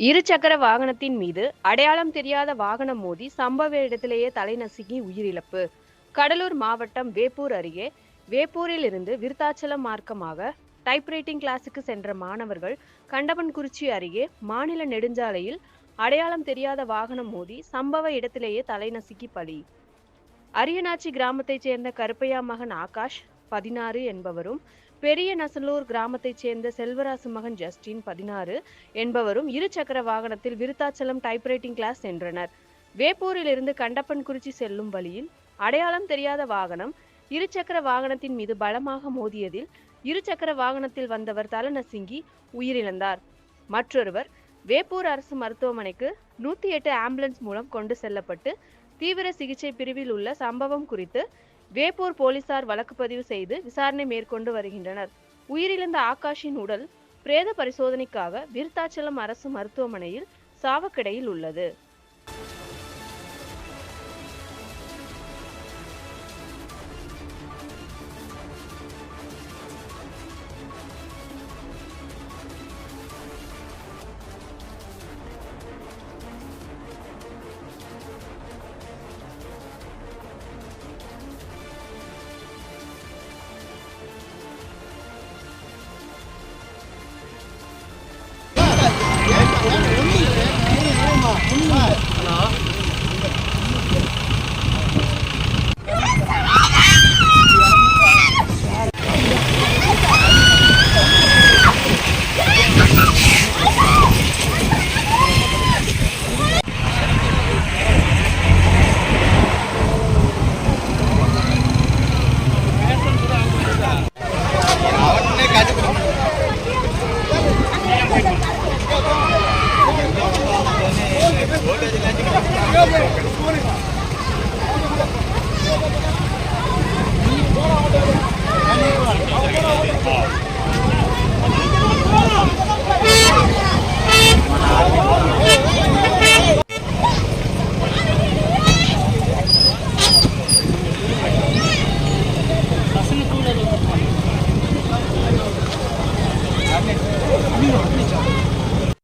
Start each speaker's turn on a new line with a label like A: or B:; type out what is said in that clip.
A: இருசக்கர வாகனத்தின் மீது அடையாளம் தெரியாத வாகனம் மோதி சம்பவ இடத்திலேயே தலைநசுங்கி உயிரிழப்பு. கடலூர் மாவட்டம் வேப்பூர் அருகே வேப்பூரில் இருந்து விருத்தாச்சலம் மார்க்கமாக டைப்ரைட்டிங் கிளாஸுக்கு சென்ற மாணவர்கள் கண்டபன்குறிச்சி அருகே மாநில நெடுஞ்சாலையில் அடையாளம் தெரியாத வாகனம் மோதி சம்பவ இடத்திலேயே தலைநசுக்கி பலி. அரியநாச்சி கிராமத்தைச் சேர்ந்த கருப்பையா மகன் ஆகாஷ் பதினாறு என்பவரும் பெரிய நசலூர் கிராமத்தைச் சேர்ந்த செல்வராசு மகன் ஜஸ்டின் பதினாறு என்பவரும் இருசக்கர வாகனத்தில் விருத்தாச்சலம் டைப்ரைட்டிங் கிளாஸ் சென்றனர். வேப்பூரிலிருந்து கண்டப்பன்குறிச்சி செல்லும் வழியில் அடையாளம் தெரியாத வாகனம் இருசக்கர வாகனத்தின் மீது பலமாக மோதியதில் இருசக்கர வாகனத்தில் வந்தவர் தலநசுங்கி உயிரிழந்தார். மற்றொருவர் வேப்பூர் அரசு மருத்துவமனைக்கு நூத்தி எட்டு ஆம்புலன்ஸ் மூலம் கொண்டு செல்லப்பட்டு தீவிர சிகிச்சை பிரிவில் உள்ள சம்பவம் குறித்து வேப்பூர் போலீசார் வழக்கு பதிவு செய்து விசாரணை மேற்கொண்டு வருகின்றனர். உயிரிழந்த ஆகாஷின் உடல் பிரேத பரிசோதனைக்காக விருத்தாச்சலம் அரசு மருத்துவமனையில் சாவக்கிடையில் உள்ளது. 诶看啊 Come on.